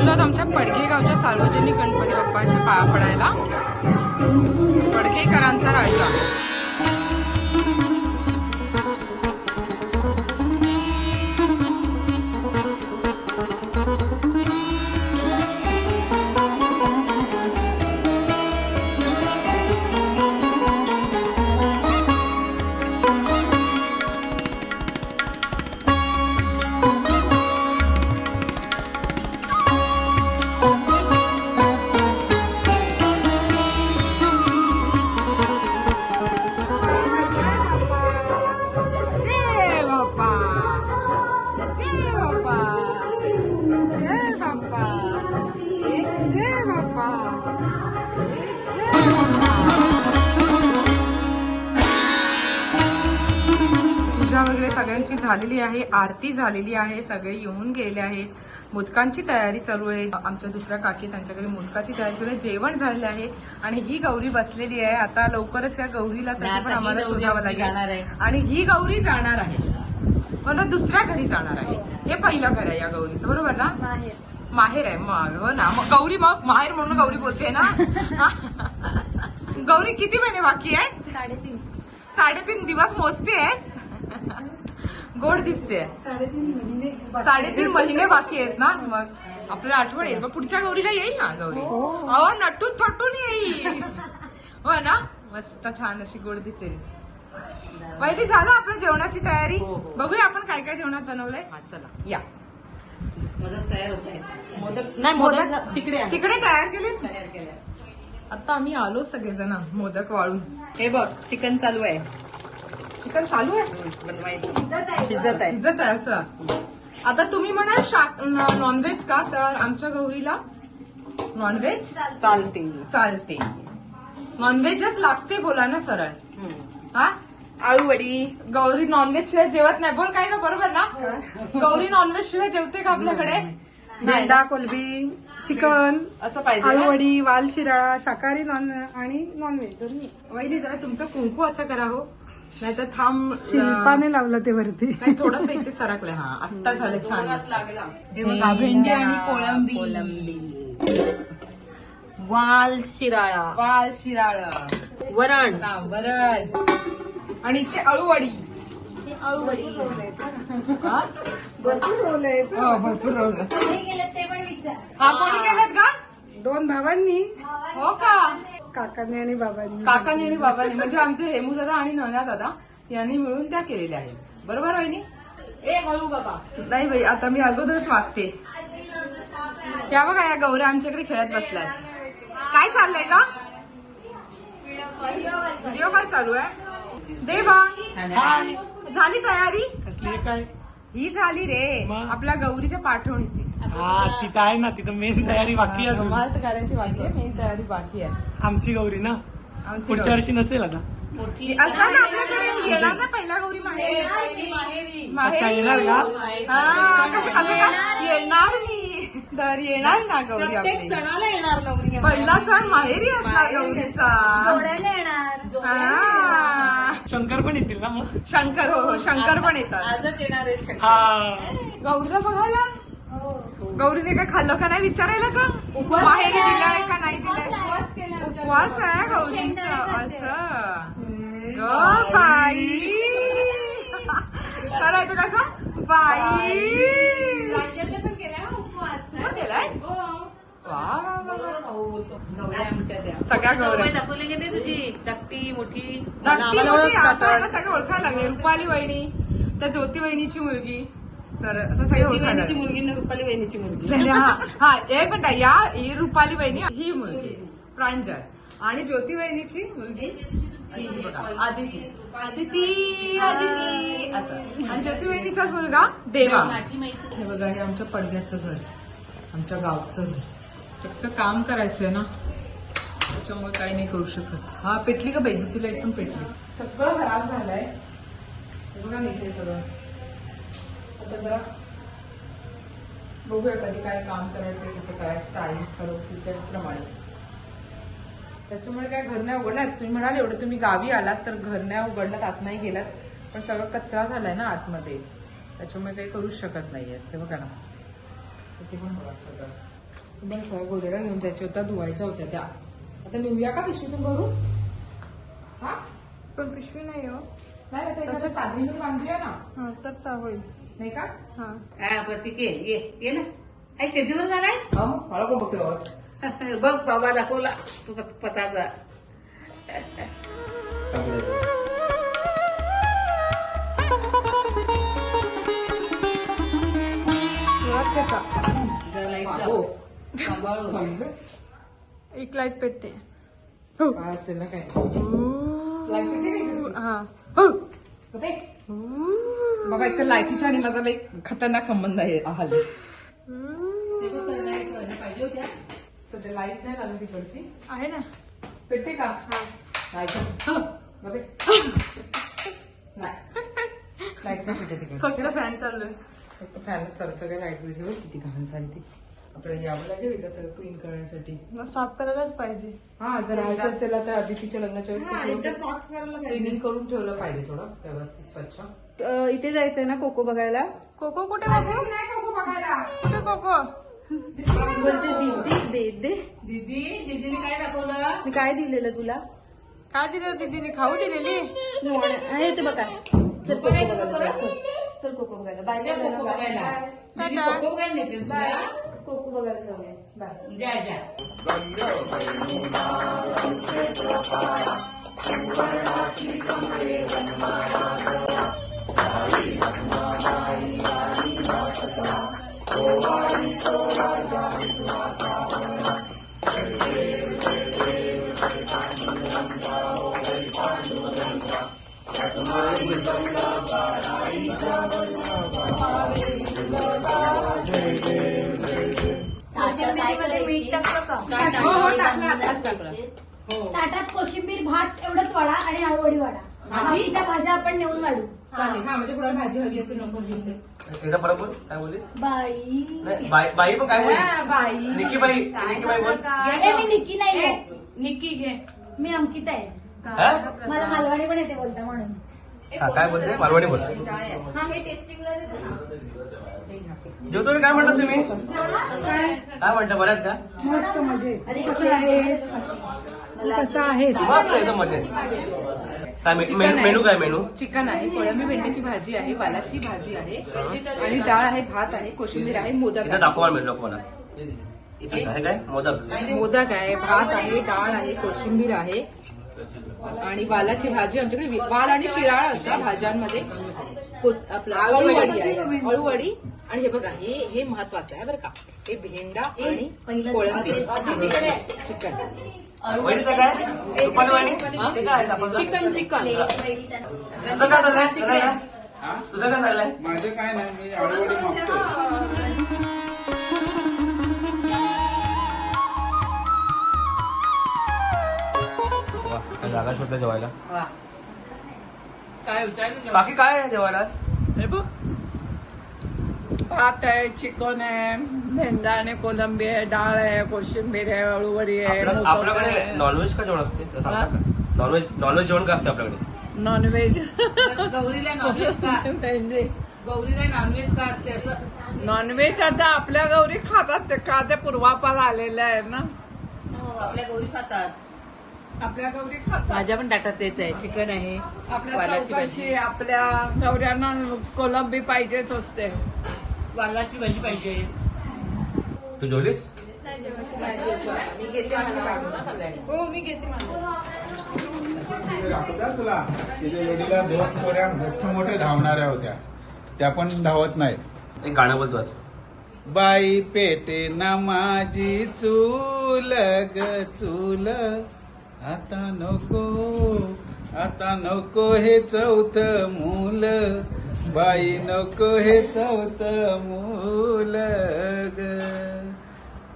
चाललो आहोत आमच्या पडकेगावच्या सार्वजनिक गणपती बाप्पाच्या पाया पडायला. पडघेकरांचा राजा. झालेली आहे आरती झालेली आहे सगळे येऊन गेले आहेत. मोदकांची तयारी चालू आहे. आमच्या दुसऱ्या काकी त्यांच्याकडे मोदकाची तयारी चालू आहे. जेवण झालेलं आहे आणि ही गौरी बसलेली आहे. आता लवकरच या गौरीला साठी पण आम्हाला शोधावं लागेल. आणि ही गौरी जाणार आहे. मला दुसऱ्या घरी जाणार आहे. हे पहिलं घर आहे या गौरीचं. बरोबर ना? माहेर आहे. मग हो ना. मग गौरी मग माहेर म्हणून गौरी बोलते ना? गौरी किती महिने बाकी आहेत? साडेतीन. साडेतीन दिवस मोजतेस? गोड दिसते. साडेतीन महिने साडेतीन महिने बाकी आहेत ना? मग आपल्याला आठवण येईल. मग पुढच्या गौरीला येईल ना गौरी? अहो नटून थटून येईल. हो ना? मस्त छान अशी गोड दिसेल. पहिली झालं आपल्या जेवणाची तयारी? बघूया आपण काय काय जेवणात बनवलंय. या. मदत तयार होत आहे मोदक नाही, मोदक- मोदक तिकडे. तिकडे तयार केले? तयार केलंय. आता आम्ही आलो सगळेजण मोदक वाळून. हे बघ चिकन चालू आहे. चिकन चालू आहे? बनवायचं. शिजत आहे. शिजत आहे. असं. आता तुम्ही म्हणाल शाक नॉनव्हेज का? तर आमच्या गौरीला नॉनव्हेज चालते. चालते. नॉनव्हेजच लागते बोला ना सरळ. हा? आळू वडी. गौरी नॉनव्हेज शिवाय जेवत नाही. बोल काय का बरोबर ना? गौरी नॉनव्हेज शिवाय जेवते का आपल्याकडे? नाही मेंढा? कोलबी चिकन असं पाहिजे? आलूवडी वाल शिराळा शाकाहारी नॉन आणि नॉनव्हेज दोन्ही. वहिनी जरा तुमचं कुंकू असं करा हो. नाही तर थांब शिल्पाने लावलं ते वरती. नाही थोडस इथे सरकलं. हा आत्ता झालं छान. हे बघा भेंडी आणि कोळंबी. वाल शिराळा. वाल शिराळ. वरण. वरण. आणि इथे अळूवडी. हा? भरपूर रोल आहेत. हो, भरपूर रोल कोणी केलं ते पण विचार. हा कोणी केलेत का? दोन भावांनी. हो का? काकांनी आणि बाबांनी काकांनी आणि बाबांनी. म्हणजे आमचे हेमू दादा आणि नन्या दादा यांनी मिळून त्या केलेल्या आहेत. बरोबर वहिनी? ए हळू बाबा. नाही बाई आता मी अगोदरच वागते. या बघा या गौऱ्या आमच्याकडे खेळत बसल्यात. काय चाललंय का व्हिडिओ कॉल चालू आहे. देवा झाली तयारी? कसली काय ही झाली रे मग? आपल्या गौरीच्या पाठवणीची. हा तिथं आहे ना तिथं मेन तयारी बाकी आहे अजून. मला तर करायची बाकी आहे मेन तयारी बाकी आहे. आमची गौरी ना? आमची पुढच्या गौरी. वर्षी नसेल आता. मोठी असणार ना आपल्याकडे? येणार ना पहिल्या गौरी माहेरी? माहेरी. माहेरी? येणार का? हा, कसं कसं काय येणार? मी. तर येणार ना गौरी प्रत्येक आपली. सणाला येणार गौरी पहिला सण माहेरी असणार गौरीचा. जोडायला येणार. हा. शंकर पण येतील ना मग? शंकर हो हो शंकर पण येतात. आजच येणार आहेत शंकर. हा. गौरीला बघायला? हो. गौरीने काय खाल्लं का नाही विचारायला का? माहेरी दिलाय का नाही दिलाय? उपवास आहे गौरीचा असं. ग बाई. करायचं कसं? बाई. राज्यातले पण केल्या हा? हो. सगळ्या गौऱ्या. सवय दाखवली की नाही तुझी? धाकटी मोठी. धाकटी. आता यांना सगळे ओळखायला लागले. रुपाली वहिनी. त्या ज्योती वहिनीची मुलगी. तर आता सगळे ओळखायला लागले. मुलगी ना रुपाली वहिनीची मुलगी. हा हा एक मिनिट या ही रुपाली वहिनी ही मुलगी. प्रांजल. आणि ज्योती वहिनीची मुलगी. ही बघा आदिती. आदिती आदिती. असं. आणि ज्योती वहिनीचाच मुलगा देवा. माझी मैत्रीण. हे बघा हे आमच्या पडद्याचं घर. आमच्या गावचं घर. कसं काम करायचंय ना त्याच्यामुळे काही नाही करू शकत. हा पेटली का बैदीची लाइट पण पेटली. सगळं खराब झालंय. बघा नाही ते सगळं. आता जरा बघूया कधी काय काम करायचं कसं करायचं तारीख ठरवतील त्याप्रमाणे. त्याच्यामुळे काय घर नाही उघडणार. तुम्ही म्हणाल एवढं तुम्ही गावी आलात तर घर नाही उघडलात आत नाही गेलात. पण सगळं कचरा झालाय ना आतमध्ये. त्याच्यामुळे काही करूच शकत नाहीये ते बघा ना. ते पण बघा सगळं. बरं सगळ्या गोदड्या घेऊन जायच्या होत्या धुवायच्या होत्या त्या. आता नेऊया का पिशवीतून भरून? हा? पण पिशवी नाही हो. नाही आता एखाद्या चादरीतून बांधूया ना. हा तर चा होईल. नाही का? हा. हा प्रतीक ये ये ये ना. आई चड्डीवर झालाय? हा मला पण बघतोय आवाज बघ बाबा दाखवला. तुझा पताचा. जोरात त्याचा जरा. लाव. सांभाळून. एक लाइट पेटते. असेल ना काय? लाइट पेटते? हा. बघे. बाबा एक तर लाईटीचा आणि माझा लई खतरनाक संबंध आहे हल्ली. पाहिजे होत्या सध्या लाइट नाही लागली तिकडची. आहे ना. पेटते का? हा. लाइट लाइट नाही. पेटते फक्त फॅन चालू आहे. फक्त फॅनच चालू सगळ्या लाइट बिल किती घाण झाली ती. आपल्याला यावं लागेल इथं सगळं क्लीन करण्यासाठी. मग साफ करायलाच पाहिजे. हा जर राहायचं असेल तर आदितीच्या लग्नाच्या हा एकदा वेळेस साफ करायला पाहिजे. क्लिनिंग करून ठेवलं पाहिजे थोडं व्यवस्थित स्वच्छ. अ, इथे जायचंय ना कोको बघायला? कोको कुठे कोको कुठे कोको? बोलते दीदी दे दे. दीदी दीदीने काय दाखवलं? मी काय दिलेलं तुला? काय दिलं दीदीने? खाऊ दिलेली? आहे ते बघा. चल कोको बघायचं बघायला? जायचं. चल कोको बघायला. बाय कोको बघायला. दीदी. कोको नेते तुला. कोको बघायला जाऊया बाय जा जा. कोशिंबिरीमध्ये मीठ टाकलं का? काय हो हो टाकलं? टाकलं आताच टाकलं. हो. ताटात कोशिंबीर भात एवढंच वाढा आणि आळूवडी वाढा बाकीच्या भाज्या आपण नेऊन वाढू. चालेल. हा म्हणजे भाजी हवी असेल नको हवी असेल. एकदा बोल काय बोलीस बाई. नाही बाई बाई पण काय बोली हा, बाई. निकी बाई निकी बाई बोल ए, मी निक्की नाही आहे. निक्की घे. मी अंकिता आहे. हा? मला मालवणी पण येते बोलता म्हणून. हा, काय बोलते? मारवाडी बोल. हा हे टेस्टिंगला जेवतो काय म्हणतात तुम्ही? काय म्हणता बऱ्याच का? मस्त मजेत. कसं आहेस तू कसा आहेस? मस्त एकदम मजेत. काय मे- मेनू काय मेनू? चिकन आहे. कोळंबी भेंडीची भाजी आहे वालाची भाजी आहे आणि डाळ आहे भात आहे कोशिंबीर आहे मोदक इथं आहे. दाखवा मेनू दाखवा मला. इथे आहे काय? मोदक. मोदक आहे भात आहे डाळ आहे कोशिंबीर आहे. आणि वालाची भाजी आमच्याकडे वाल आणि शिराळ असतात भाज्यांमध्ये. आपलं अळूवडी आहे. अळूवडी आणि हे बघा हे हे महत्वाचं आहे बरं का. हे भेंडा आणि कोळंबी. चिकन. Chicken chicken. तुझं काय चाललंय? माझं काय नाही मी जागा शोधल्या जेवायला. काय विचारलं बाकी काय आहे जेवायला? हे बघ. भात आहे चिकन आहे भेंडा आणि कोलंबी आहे डाळ आहे कोशिंबीर आहे अळूवडी आहे आपल्याकडे नॉनव्हेज का जेवण असते? ते सांगता का? नॉनव्हेज नॉनव्हेज जेवण का असते आपल्याकडे? नॉनव्हेज गौरीला नॉनव्हेज का? गौरीला नॉनव्हेज का असते असं? नॉनव्हेज आता आपल्या गौरी खातात ते का ते पूर्वापार आलेले आहे ना? हो, आपल्या गौरी खातात. आपल्या गौरी खातात. माझ्या पण ताटात तेच आहे चिकन आहे आपल्या वालाची भाजी. आपल्या गौऱ्यांना कोलंबी पाहिजेच असते. वालाची भाजी पाहिजे. तू जेवलीस? हो मी घेते माझं. दाखवतात तुला तिच्या जोडीला दोन पोऱ्या मोठ्या मोठ्या धावणाऱ्या होत्या त्या पण धावत नाहीत. एक गाणं बोलतो आज. बाई पेटे ना माझी चूल ग चूल. आता नको आता नको हे चौथ मूल. बाई नको हे चौथ मूल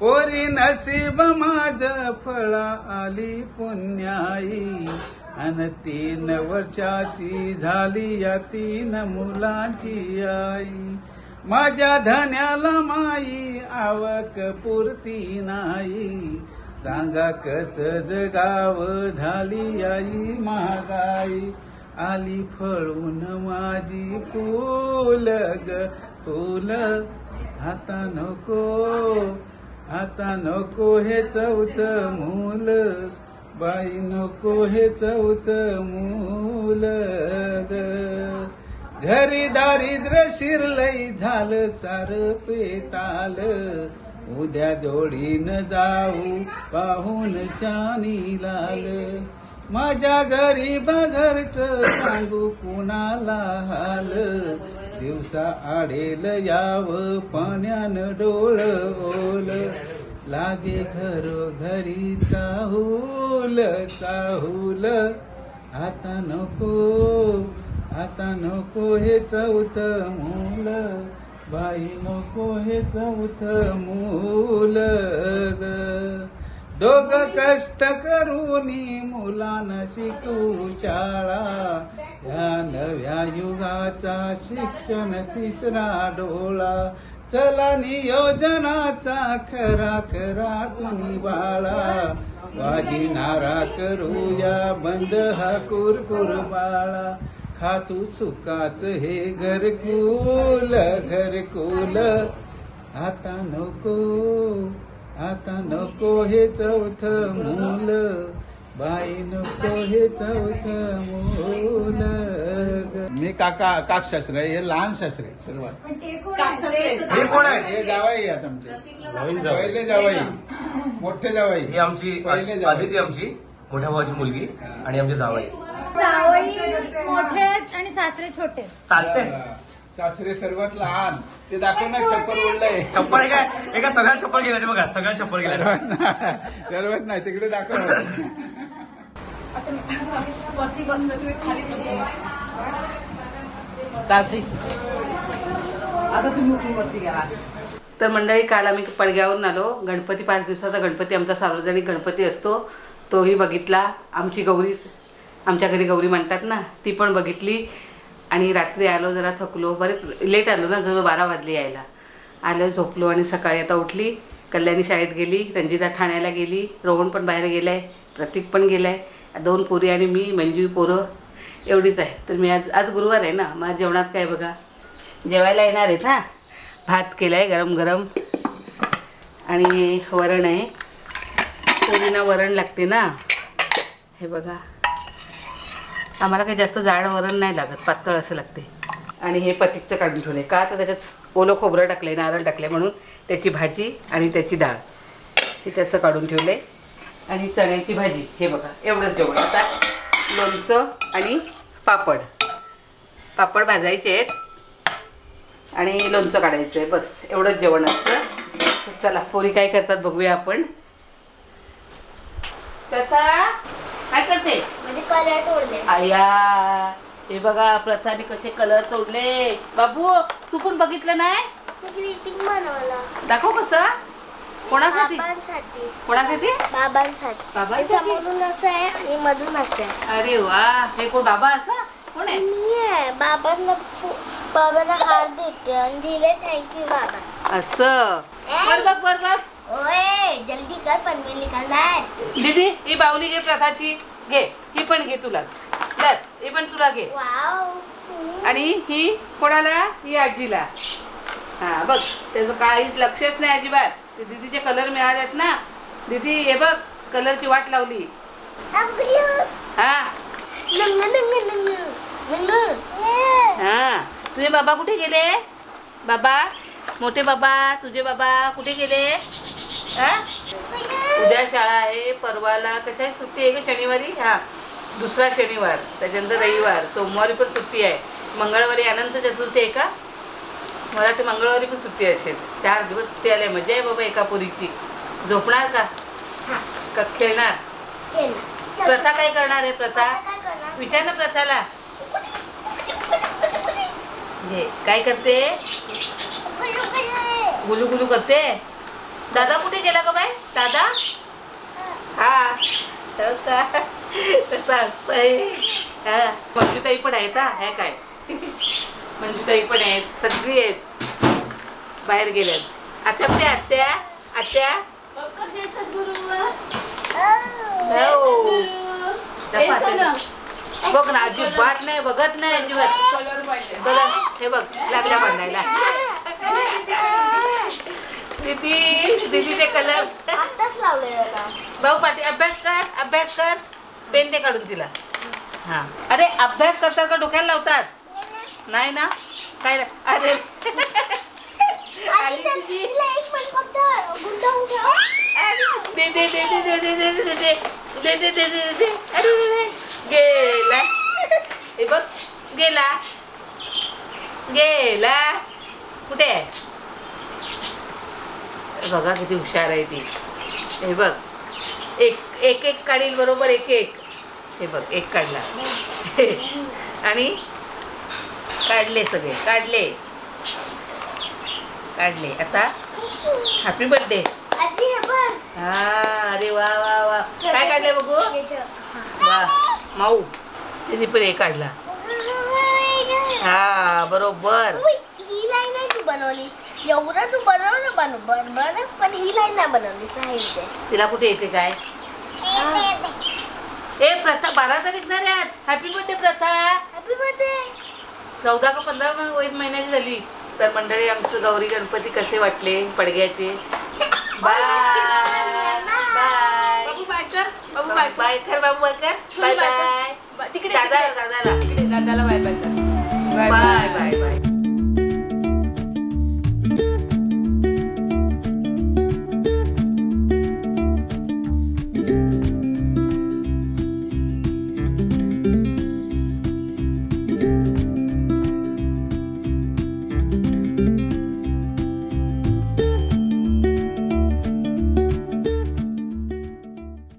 पोरी नसीब माझ फळा आली पुण्याई. अन तीन वर्षाची झाली या तीन मुलांची आई. माझ्या धन्याला माई आवक पुरती नाही. सांगा कस जगाव झाली आई महागाई? आली फळून माझी फूल ग फूल. आता नको आता नको हे चौथ मूल. बाई नको हे चौथ मूल ग. घरी दारिद्र्य शिरलई झालं सार पेताल. उद्या जोडीनं जाऊ पाहून छानी लाल. माझ्या घरी घरच सांगू कुणाला हाल? दिवसा आडेल याव पाण्यानं डोळ ओल. लागे घरो घरी चाहूल चाहूल. आता नको आता नको हे चौथ मूल. बाई नको हे चौथ मूल ग. दोघ कष्ट करूनी मुलांना शिकू शाळा. या नव्या युगाचा शिक्षण तिसरा डोळा. चला नियोजनाचा खरा खरा कुणी बाळा. वाजी नारा करूया बंद हा कुरकुर बाळा. खातू सुखाच हे घरकुल घरकुल आता नको आता नको हे चौथ मूल. बाई नको हे चौथ मूल. मी काका काक शास्त्र आहे हे लहान शास्त्र आहे सुरुवात. पण ते कोण आहे? हे कोण आहे? हे जावाई आहेत आमचे. नवीन जावई. पहिले जावाई. मोठे जावाई. ही आमची पहिले जावई. आदिती आमची. मोठ्या भावाची मुलगी आणि आमचे जावई. जावई मोठे आहेत आणि सासरे छोटे. आहेत. चालते सासरे सर्वात लहान. ते दाखव ना छप्पर उडलंय. चप्पल आहे काय एका सगळ्या चप्पल गेल्या ते बघा सगळ्या चप्पल गेल्या. सर्वात नाही तिकडे दाखव. वरती बसलं की खाली तर मंडळी काल आम्ही पडग्यावरून आलो. गणपती पाच दिवसाचा गणपती आमचा सार्वजनिक गणपती असतो. तोही बघितला. आमची गौरी आमच्या घरी गौरी म्हणतात ना ती पण बघितली. आणि रात्री आलो जरा थकलो. बरेच लेट आलो ना जवळ बारा वाजली यायला. आलो झोपलो आणि सकाळी आता उठली. कल्याणी शाळेत गेली रंजिता ठाण्याला गेली. रोहन पण बाहेर गेलाय प्रतीक पण गेलाय. दोन पोरी आणि मी मंजू पोरं. एवढीच आहे. तर मी आज आज गुरुवार आहे ना मग जेवणात काय बघा? जेवायला येणार आहेत ना? भात केला आहे गरम गरम आणि वरण आहे. पोरींना वरण लागते ना. हे बघा. आम्हाला काही जास्त जाड वरण नाही लागत पातळ असं लागते. आणि हे पतिकचं काढून ठेवले का तर त्याच्यात ओलं खोबरं टाकले नारळ टाकले म्हणून त्याची भाजी आणि त्याची डाळ. हे त्याचं काढून ठेवले आणि चण्याची भाजी हे बघा. एवढंच जेवण. आता लोणचं आणि पापड. पापड भाजायचे आहेत. आणि लोणचं काढायचं आहे बस. एवढंच जेवण असतं चला पोरी काय करतात बघूया आपण. प्रथा काय करते? म्हणजे कलर तोडले. आया हे बघा प्रथाने कसे कलर तोडले. बाबू तू पण बघितलं नाही? ग्रीटिंग बनवला. दाखव कसं? कोणासाठी? बाबांसाठी. कोणासाठी? बाबांसाठी. बाबांसाठी? समोरून असं आहे आणि मधून असं आहे. अरे वा हे कोण बाबा असा? कोण आहे? मी आहे. बाबांना फु- बाबांना हात देते आणि दिले थँक्यू बाबा. असं. बर बघ बर बघ. ओए जल्दी कर पनवेल निकलना है दीदी ही बावली घे प्रथाची. घे ही पण घे तुलाच. तर ही पण तुला घे. वाव. आणि ही कोणाला? ही आजीला. हा बघ त्याचं काहीच लक्षच नाही अजिबात. ते दीदीचे कलर मिळालेत ना. दीदी हे बघ कलरची वाट लावली. हा. हा. तुझे बाबा कुठे गेले? बाबा मोठे बाबा तुझे बाबा कुठे गेले? उद्या शाळा आहे परवाला कशा सुट्टी आहे का शनिवारी? हा. दुसरा शनिवार त्याच्यानंतर रविवार सोमवारी पण सुट्टी आहे. मंगळवारी अनंत चतुर्थी आहे का? मला वाटतं मंगळवारी पण सुट्टी असेल. चार दिवस सुट्टी आले मजा आहे बाबा एका पुरीची. झोपणार का? का खेळणार? प्रथा काय करणार आहे प्रथा? विचार ना प्रथाला. घे काय करते. गुलू गुलू करते? दादा कुठे गेला का बाय दादा? हा. हो का? कसं असतंय. हा. मंजूताई पण आहेत हा. ह्या काय? मंजूताई पण आहेत सगळी आहेत. बाहेर गेल्यात. आत्या कुठे? आत्या? आत्या? हो. आत्या. बघ ना अजिबात नाही बघत नाही अजिबात. हे बघ लागल्या बांधायला दीदी दीदीचे कलर आत्ताच लावलेलं ना भाऊ पाटी अभ्यास कर अभ्यास कर पेन दे काढून तिला हा अरे अभ्यास करतात का डोक्याला लावतात नाही ना काय नाही. अरे आणि आली त्या- दीदी. तिला एक पण फक्त गुंडाळून ठेव. दे दे दे दे दे दे दे दे दे दे दे दे दे दे अरे रे, रे. गेला हे बघ गेला गेला कुठे आहे बघा किती हुशार आहे ती. हे बघ. एक एक एक काढील बरोबर एक एक. हे बघ एक काढला. आणि काढले सगळे. काढले. काढले. आता हॅपी बर्थडे हे हा अरे वा वा वा. काय काढले बघू. वा माऊ. तिने पण एक काढला. हा बरोबर. बनवली. एवढं तू बनवलं बनव बन बन पण ही लाईन नाही बनवली साहित्य तिला कुठे येते काय? ए प्रथा बारा तारीख झाली आज. Happy birthday Pratha. Happy birthday चौदा का पंधरा महिन- महिन्याची झाली. तर मंडळी आमचं गौरी गणपती कसे वाटले पडग्याचे? बाय बाय बाबू बाय कर. बाबू बाय बाय कर. बाबू बाय कर. Bye bye. बाय तिकडे दादा तिकडे. दादाला तिकडे दादाला बाय बाय कर. Bye bye bye